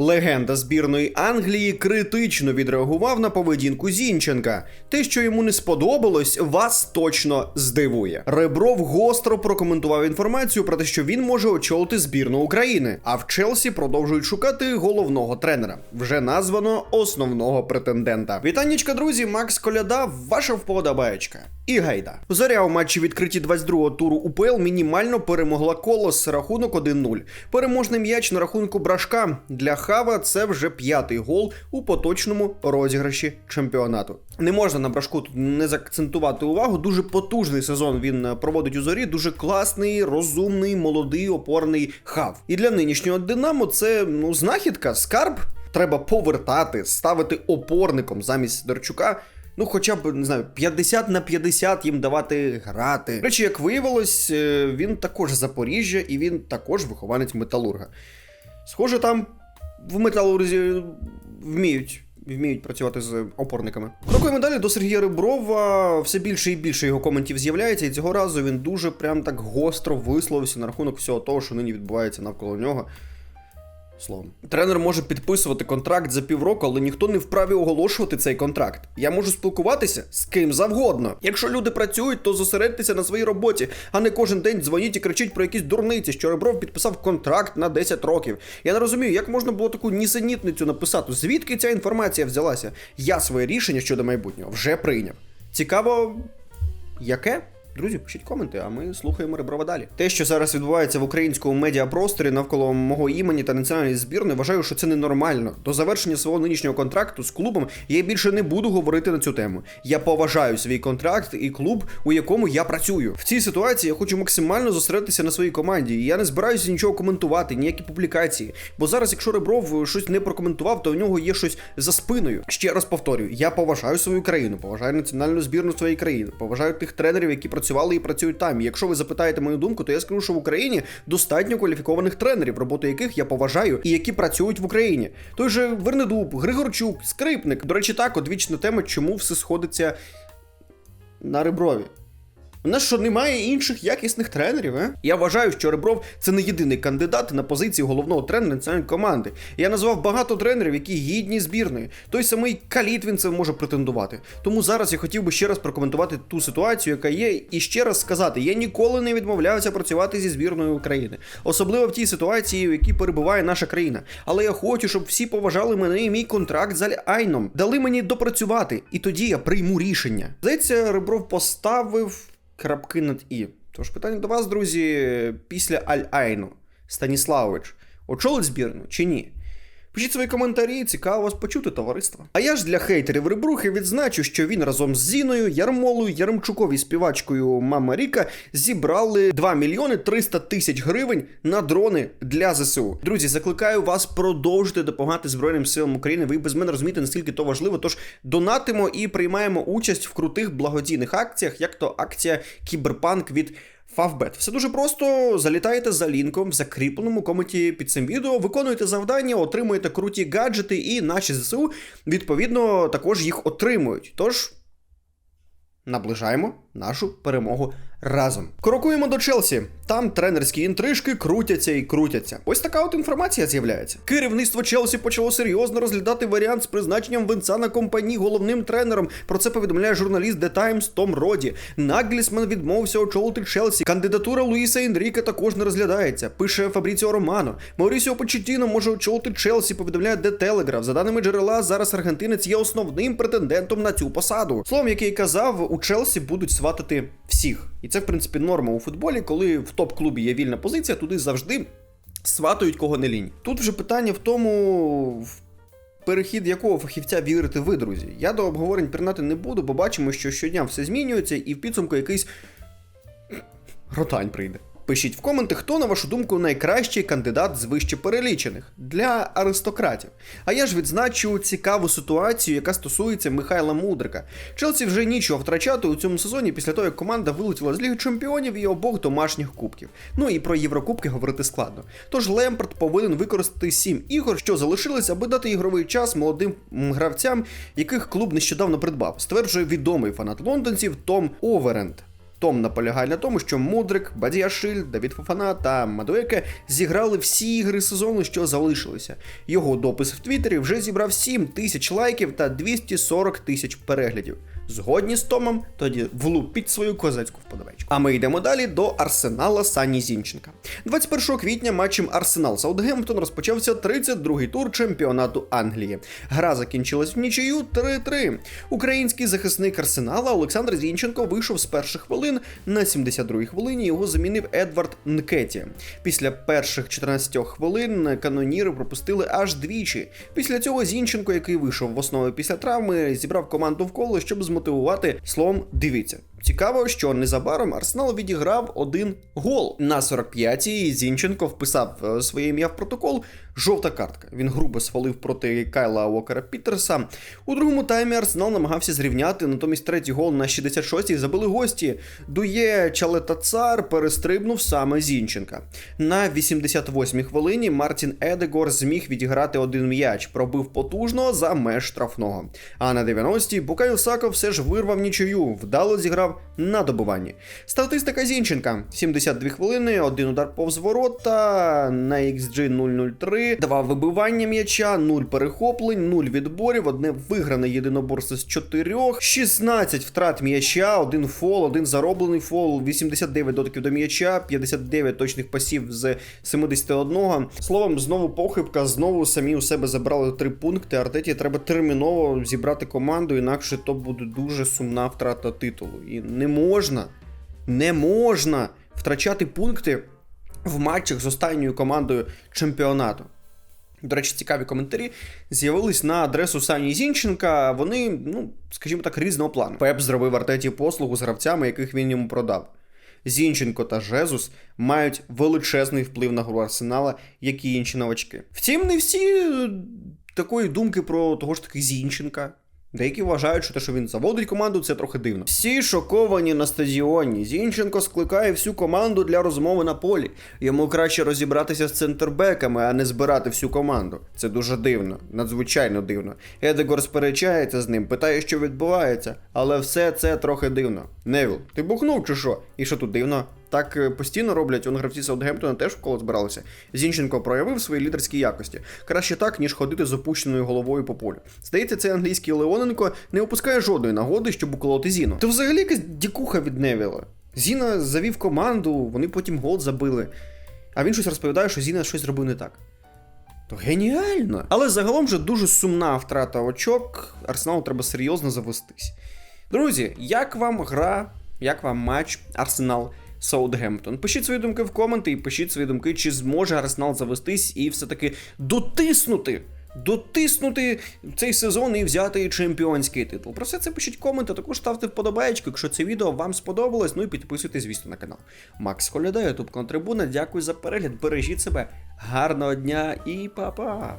Легенда збірної Англії критично відреагував на поведінку Зінченка. Те, що йому не сподобалось, вас точно здивує. Ребров гостро прокоментував інформацію про те, що він може очолити збірну України. А в Челсі продовжують шукати головного тренера. Вже названо основного претендента. Вітаннячка, друзі, Макс Коляда, ваша вподобаєчка. І гайда. Зоря у матчі відкритті 22-го туру УПЛ мінімально перемогла колос рахунок 1-0. Переможний м'яч на рахунку брашка для Хава це вже п'ятий гол у поточному розіграші чемпіонату. Не можна на брашку тут не заакцентувати увагу. Дуже потужний сезон він е, проводить у зорі. Дуже класний, розумний, молодий, опорний хав. І для нинішнього Динамо це ну знахідка, скарб. Треба повертати, ставити опорником замість Дарчука. Ну, хоча б не знаю, 50 на 50 їм давати грати. До речі, як виявилось, е, він також Запоріжжя і він також вихованець металурга. Схоже, там в металурзі вміють. Вміють працювати з опорниками. Крокуємо далі до Сергія Риброва. Все більше і більше його коментів з'являється, і цього разу він дуже прям так гостро висловився на рахунок всього того, що нині відбувається навколо нього. Словом, тренер може підписувати контракт за півроку, але ніхто не вправі оголошувати цей контракт. Я можу спілкуватися з ким завгодно. Якщо люди працюють, то зосередьтеся на своїй роботі, а не кожен день дзвоніть і кричіть про якісь дурниці, що Ребров підписав контракт на 10 років. Я не розумію, як можна було таку нісенітницю написати. Звідки ця інформація взялася? Я своє рішення щодо майбутнього вже прийняв. Цікаво, яке? Друзі, пишіть коменти, а ми слухаємо Реброва далі. Те, що зараз відбувається в українському медіапросторі навколо мого імені та національної збірної, вважаю, що це ненормально. До завершення свого нинішнього контракту з клубом я більше не буду говорити на цю тему. Я поважаю свій контракт і клуб, у якому я працюю. В цій ситуації я хочу максимально зосередитися на своїй команді. І я не збираюся нічого коментувати, ніякі публікації. Бо зараз, якщо Ребров щось не прокоментував, то у нього є щось за спиною. Ще раз повторюю, я поважаю свою країну, поважаю національну збірну своєї країни, поважаю тих тренерів, які працювали і працюють там. І якщо ви запитаєте мою думку, то я скажу, що в Україні достатньо кваліфікованих тренерів, роботу яких я поважаю і які працюють в Україні. Той же Вернедуб, Григорчук, Скрипник. До речі, так, одвічна тема, чому все сходиться на Реброві. У нас що немає інших якісних тренерів, а? Я вважаю, що Ребров це не єдиний кандидат на позиції головного тренера національної команди. Я назвав багато тренерів, які гідні збірної. Той самий Калітвін це може претендувати. Тому зараз я хотів би ще раз прокоментувати ту ситуацію, яка є, і ще раз сказати: я ніколи не відмовлявся працювати зі збірною України, особливо в тій ситуації, в якій перебуває наша країна. Але я хочу, щоб всі поважали мене і мій контракт з Аль-Айном. Дали мені допрацювати, і тоді я прийму рішення. Здається, Ребров поставив крапки над і. Тож питання до вас, друзі, після Аль-Айну Станіславович очолить збірну чи ні? Пишіть свої коментарі, цікаво вас почути, товариство. А я ж для хейтерів Ребрухи відзначу, що він разом з Зіною, Ярмолою, Яремчукові співачкою Мама Ріка зібрали 2 мільйони 300 тисяч гривень на дрони для ЗСУ. Друзі, закликаю вас продовжити допомагати Збройним силам України. Ви без мене розумієте, наскільки то важливо. Тож донатимо і приймаємо участь в крутих благодійних акціях, як то акція Кіберпанк від. Фавбет. Все дуже просто. Залітаєте за лінком в закріпленому коменті під цим відео, виконуєте завдання, отримуєте круті гаджети, і наші ЗСУ, відповідно, також їх отримують. Тож. Наближаємо нашу перемогу разом. Крокуємо до Челсі. Там тренерські інтрижки крутяться і крутяться. Ось така от інформація з'являється. Керівництво Челсі почало серйозно розглядати варіант з призначенням Венцана компанії головним тренером. Про це повідомляє журналіст The Times Том Роді. Наглісман відмовився очолити Челсі. Кандидатура Луїса Інріка також не розглядається. Пише Фабріціо Романо. Маурісіо Почетіно може очолити Челсі. Повідомляє The Telegraph. За даними джерела, зараз аргентинець є основним претендентом на цю посаду. Словом, як я й казав, у Челсі будуть сватати всіх. І це, в принципі, норма у футболі, коли в топ-клубі є вільна позиція, туди завжди сватають кого не лінь. Тут вже питання в тому. Перехід якого фахівця вірите ви, друзі? Я до обговорень пірнати не буду, бо бачимо, що щодня все змінюється, і в підсумку якийсь ротань прийде. Пишіть в коменти, хто, на вашу думку, найкращий кандидат з вище перелічених для аристократів. А я ж відзначу цікаву ситуацію, яка стосується Михайла Мудрика. Челсі вже нічого втрачати у цьому сезоні після того, як команда вилетіла з Ліги Чемпіонів і обох домашніх кубків. Ну і про Єврокубки говорити складно. Тож Лемпард повинен використати сім ігор, що залишились, аби дати ігровий час молодим гравцям, яких клуб нещодавно придбав, стверджує відомий фанат лондонців Том Оверенд. Том наполягає на тому, що Мудрик, Бадіашиль, Давід Фофана та Мадуеке зіграли всі ігри сезону, що залишилися. Його допис в Твіттері вже зібрав 7 тисяч лайків та 240 тисяч переглядів. Згодні з Томом, тоді влупіть свою козацьку вподобайку. А ми йдемо далі до Арсенала Сані Зінченка. 21 квітня матчем Арсенал Саутгемптон розпочався 32-й тур чемпіонату Англії. Гра закінчилась в нічию 3-3. Український захисник Арсенала Олександр Зінченко вийшов з перших хвилин. На 72-й хвилині його замінив Едвард Нкеті. Після перших 14 хвилин каноніри пропустили аж двічі. Після цього Зінченко, який вийшов в основі після травми, зібрав команду в коло, щоб змотивувати словом дивіться. Цікаво, що незабаром Арсенал відіграв один гол. На 45-й Зінченко вписав е, своє ім'я в протокол. Жовта картка. Він грубо свалив проти Кайла Уокера Пітерса. У другому таймі Арсенал намагався зрівняти, натомість третій гол на 66-й забили гості. Дує Чалетацар перестрибнув саме Зінченка. На 88-й хвилині Мартін Едегор зміг відіграти один м'яч, пробив потужно за меж штрафного. А на 90-й Букайо Сако все ж вирвав нічию, вдало зіграв на добуванні. Статистика Зінченка: 72 хвилини, один удар повз ворота на XG 003, два вибивання м'яча, 0 перехоплень, 0 відборів, одне вигране єдиноборство з 4, 16 втрат м'яча, один фол, один зароблений фол, 89 дотиків до м'яча, 59 точних пасів з 71. Словом, знову похибка, знову самі у себе забрали 3 пункти. Артеті треба терміново зібрати команду, інакше то буде дуже сумна втрата титулу. І не можна, не можна втрачати пункти в матчах з останньою командою чемпіонату. До речі, цікаві коментарі з'явились на адресу Сані Зінченка. Вони, ну, скажімо так, різного плану. Пеп зробив Артеті послугу з гравцями, яких він йому продав. Зінченко та Жезус мають величезний вплив на гру Арсенала, як і інші новачки. Втім, не всі е, такої думки про того ж таки Зінченка. Деякі вважають, що те, що він заводить команду, це трохи дивно. Всі шоковані на стадіоні. Зінченко скликає всю команду для розмови на полі. Йому краще розібратися з центрбеками, а не збирати всю команду. Це дуже дивно, надзвичайно дивно. Едегор сперечається з ним, питає, що відбувається, але все це трохи дивно. Невіл, ти бухнув чи що? І що тут дивно? Так е, постійно роблять, он гравці Саутгемптона теж вколо збиралися. Зінченко проявив свої лідерські якості. Краще так, ніж ходити з опущеною головою по полю. Здається, цей англійський Леоненко не опускає жодної нагоди, щоб уколоти Зіну. Це взагалі якась дікуха від Невіла. Зіна завів команду, вони потім гол забили. А він щось розповідає, що Зіна щось зробив не так. То геніально. Але загалом же дуже сумна втрата очок. Арсеналу треба серйозно завестись. Друзі, як вам гра, як вам матч Арсенал Саутгемптон? Пишіть свої думки в коменти і пишіть свої думки, чи зможе Арсенал завестись і все-таки дотиснути. Дотиснути цей сезон і взяти чемпіонський титул. Про все це пишіть коменти, також ставте вподобаєчку, якщо це відео вам сподобалось. Ну і підписуйтесь, звісно, на канал. Макс Коляда, Ютуб Контрибуна. Дякую за перегляд. Бережіть себе, гарного дня і па-па!